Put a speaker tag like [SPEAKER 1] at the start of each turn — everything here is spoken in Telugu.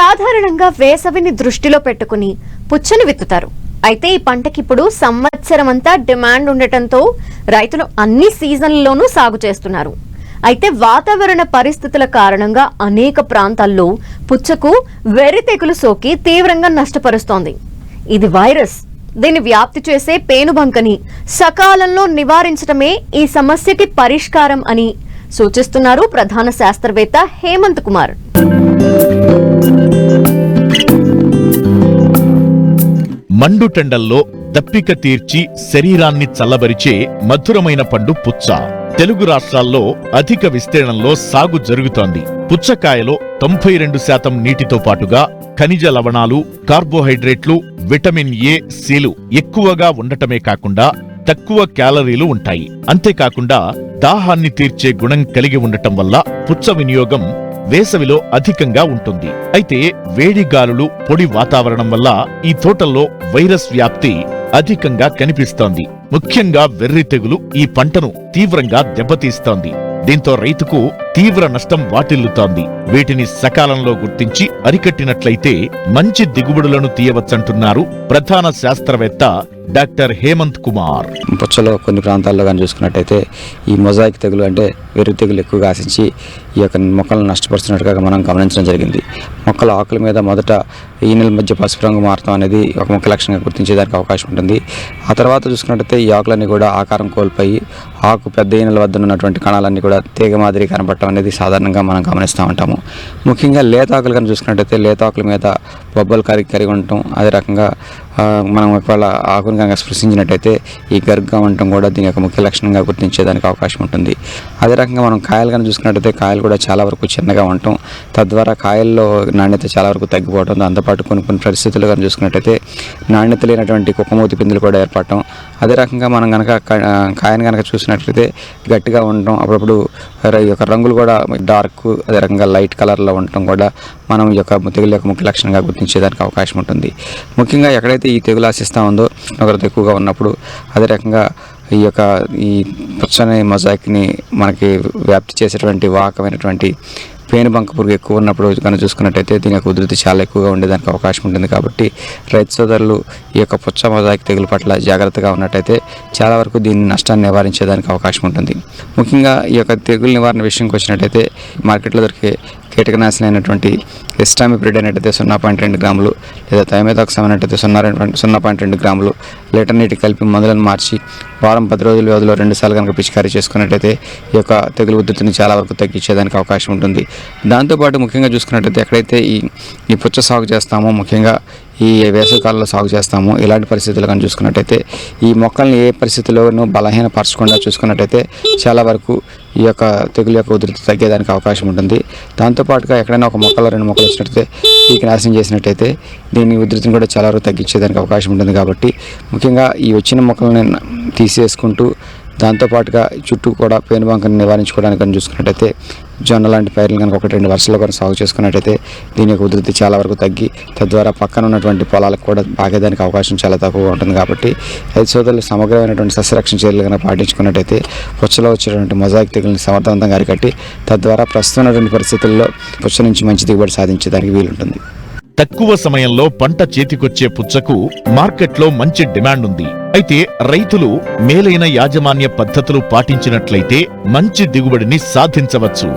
[SPEAKER 1] సాధారణంగా వేసవిని దృష్టిలో పెట్టుకుని పుచ్చను విత్తుతారు. అయితే ఈ పంటకి ఇప్పుడు సంవత్సరం అంతా డిమాండ్ ఉండటంతో రైతులు అన్ని సీజన్లలోనూ సాగు చేస్తున్నారు. అయితే వాతావరణ పరిస్థితుల కారణంగా అనేక ప్రాంతాల్లో పుచ్చకు వెర్రి తెగులు సోకి తీవ్రంగా నష్టపరుస్తోంది. ఇది వైరస్. దీన్ని వ్యాప్తి చేసే పేనుబంకని సకాలంలో నివారించడమే ఈ సమస్యకి పరిష్కారం అని సూచిస్తున్నారు ప్రధాన శాస్త్రవేత్త హేమంత్ కుమార్.
[SPEAKER 2] మండుటెండల్లో దప్పిక తీర్చి శరీరాన్ని చల్లబరిచే మధురమైన పండు పుచ్చ. తెలుగు రాష్ట్రాల్లో అధిక విస్తీర్ణంలో సాగు జరుగుతోంది. పుచ్చకాయలో తొంభై రెండు శాతం నీటితో పాటుగా ఖనిజ లవణాలు కార్బోహైడ్రేట్లు విటమిన్ ఏ సిలు ఎక్కువగా ఉండటమే కాకుండా తక్కువ క్యాలరీలు ఉంటాయి. అంతేకాకుండా దాహాన్ని తీర్చే గుణం కలిగి ఉండటం వల్ల పుచ్చ వినియోగం వేసవిలో అధికంగా ఉంటుంది. అయితే వేడి గాలులు పొడి వాతావరణం వల్ల ఈ తోటల్లో వైరస్ వ్యాప్తి అధికంగా కనిపిస్తోంది. ముఖ్యంగా వెర్రి తెగులు ఈ పంటను తీవ్రంగా దెబ్బతీస్తోంది. దీంతో రైతుకు తీవ్ర నష్టం వాటిల్లుతోంది. వీటిని సకాలంలో గుర్తించి అరికట్టినట్లయితే మంచి దిగుబడులను తీయవచ్చంటున్నారు ప్రధాన శాస్త్రవేత్త డాక్టర్ హేమంత్ కుమార్.
[SPEAKER 3] పుచ్చలో కొన్ని ప్రాంతాల్లో కానీ చూసుకున్నట్టయితే ఈ మొజాయిక్ తెగులు అంటే వెరు తెగులు ఎక్కువగా ఆశించి ఈ యొక్క మొక్కలను నష్టపరుస్తున్నట్టుగా మనం గమనించడం జరిగింది. మొక్కల ఆకుల మీద మొదట ఈనెల మధ్య పసుపు రంగు మారటం అనేది ఒక ముఖ్య లక్షణంగా గుర్తించేదానికి అవకాశం ఉంటుంది. ఆ తర్వాత చూసుకున్నట్టయితే ఈ ఆకులన్నీ కూడా ఆకారం కోల్పోయి ఆకు పెద్ద ఈనెల వద్ద ఉన్నటువంటి కణాలన్నీ కూడా తీగ మాదిరి కనపడటం అనేది సాధారణంగా మనం గమనిస్తూ ఉంటాము. ముఖ్యంగా లేత ఆకులు కానీ చూసుకున్నట్టయితే లేత ఆకుల మీద బొబ్బలు కరిగి కరిగి ఉండటం అదే రకంగా మనం ఒకవేళ ఆకును కనుక స్పృశించినట్టయితే ఈ గర్గం ఉండటం కూడా దీని యొక్క ముఖ్య లక్షణంగా గుర్తించేదానికి అవకాశం ఉంటుంది. అదే రకంగా మనం కాయలు కనుక చూసుకున్నట్టయితే కాయలు కూడా చాలా వరకు చిన్నగా ఉండటం తద్వారా కాయల్లో నాణ్యత చాలా వరకు తగ్గిపోవడం పాటు కొన్ని కొన్ని పరిస్థితులు కానీ చూసుకున్నట్టయితే నాణ్యత లేనటువంటి కుక్కమూతి పిందులు కూడా ఏర్పడటం. అదే రకంగా మనం కనుక కాయను కనుక చూసినట్లయితే గట్టిగా ఉండటం అప్పుడప్పుడు ఈ యొక్క రంగులు కూడా డార్క్ అదే రకంగా లైట్ కలర్లో ఉండటం కూడా మనం ఈ యొక్క తెగులు యొక్క ముఖ్య లక్షణంగా గుర్తించేదానికి అవకాశం ఉంటుంది. ముఖ్యంగా ఎక్కడైతే ఈ తెగులు ఆశిస్తూ ఉందో ఉష్ణోగ్రత ఎక్కువగా ఉన్నప్పుడు అదే రకంగా ఈ యొక్క ఈ పచ్చని మొజాయిక్ని మనకి వ్యాప్తి చేసేటువంటి వాకమైనటువంటి పేనుబంక పురుగు ఎక్కువ ఉన్నప్పుడు కనుక చూసుకున్నట్టయితే దీని యొక్క ఉధృతి చాలా ఎక్కువగా ఉండేదానికి అవకాశం ఉంటుంది కాబట్టి రైతు సోదరులు ఈ యొక్క పుచ్చ మొజాయిక్ తెగులు పట్ల జాగ్రత్తగా ఉన్నట్టయితే చాలా వరకు దీని నష్టాన్ని నివారించేదానికి అవకాశం ఉంటుంది. ముఖ్యంగా ఈ యొక్క తెగులు నివారణ విషయంకి వచ్చినట్టయితే మార్కెట్లో దొరికే కీటకనాశనం అయినటువంటి ఎస్టామిప్రిడ్ అయినట్టయితే సున్నా పాయింట్ రెండు గ్రాములు లేదా థైమెథాక్సమ్ అయినట్టయితే సున్నా రెండు సున్నా పాయింట్ రెండు గ్రాములు. లీటర్ నీటి కలిపి మందులను మార్చి వారం పది రోజుల వ్యవధిలో రెండు సార్లు కనుక పిచికారీ చేసుకున్నట్టయితే ఈ యొక్క తెగులు ఉధృతిని చాలా వరకు తగ్గించేదానికి అవకాశం ఉంటుంది. దాంతోపాటు ముఖ్యంగా చూసుకున్నట్టయితే ఎక్కడైతే ఈ ఈ పుచ్చ సాగు చేస్తామో ముఖ్యంగా ఈ వేసవికాలంలో సాగు చేస్తాము. ఇలాంటి పరిస్థితులు కానీ చూసుకున్నట్టయితే ఈ మొక్కల్ని ఏ పరిస్థితుల్లోనూ బలహీనపరచకుండా చూసుకున్నట్టయితే చాలా వరకు ఈ యొక్క తెగులు యొక్క ఉధృతి తగ్గేదానికి అవకాశం ఉంటుంది. దాంతోపాటుగా ఎక్కడైనా ఒక మొక్కలో రెండు మొక్కలు వచ్చినట్టయితే పీకి నాశనం చేసినట్టయితే దీని ఉధృతిని కూడా చాలా వరకు తగ్గించేదానికి అవకాశం ఉంటుంది కాబట్టి ముఖ్యంగా ఈ వచ్చిన మొక్కలను తీసేసుకుంటూ దాంతోపాటుగా చుట్టూ కూడా పేనుబంకను నివారించుకోవడానికి కానీ చూసుకున్నట్టయితే జొన్న లాంటి పైర్లు కనుక ఒకటి రెండు వర్షాలు కూడా సాగు చేసుకున్నట్టయితే దీని యొక్క ఉధృతి చాలా వరకు తగ్గి తద్వారా పక్కన ఉన్నటువంటి పొలాలకు కూడా బాగేదానికి అవకాశం చాలా తక్కువగా ఉంటుంది కాబట్టి రైతు సోదరులు సమగ్రమైనటువంటి సస్యరక్షణ చర్యలు కనుక పాటించుకున్నట్టయితే పుచ్చలో వచ్చేటువంటి మొజాయిక్ తెగులను సమర్థవంతంగా అరికట్టి తద్వారా ప్రస్తుతం ఉన్నటువంటి పరిస్థితుల్లో పుచ్చ నుంచి మంచి దిగుబడి సాధించడానికి వీలుంటుంది.
[SPEAKER 2] తక్కువ సమయంలో పంట చేతికొచ్చే పుచ్చకు మార్కెట్లో మంచి డిమాండ్ ఉంది అయితే రైతులు మేలైన యాజమాన్య పద్ధతులు పాటించినట్లయితే మంచి దిగుబడిని సాధించవచ్చు.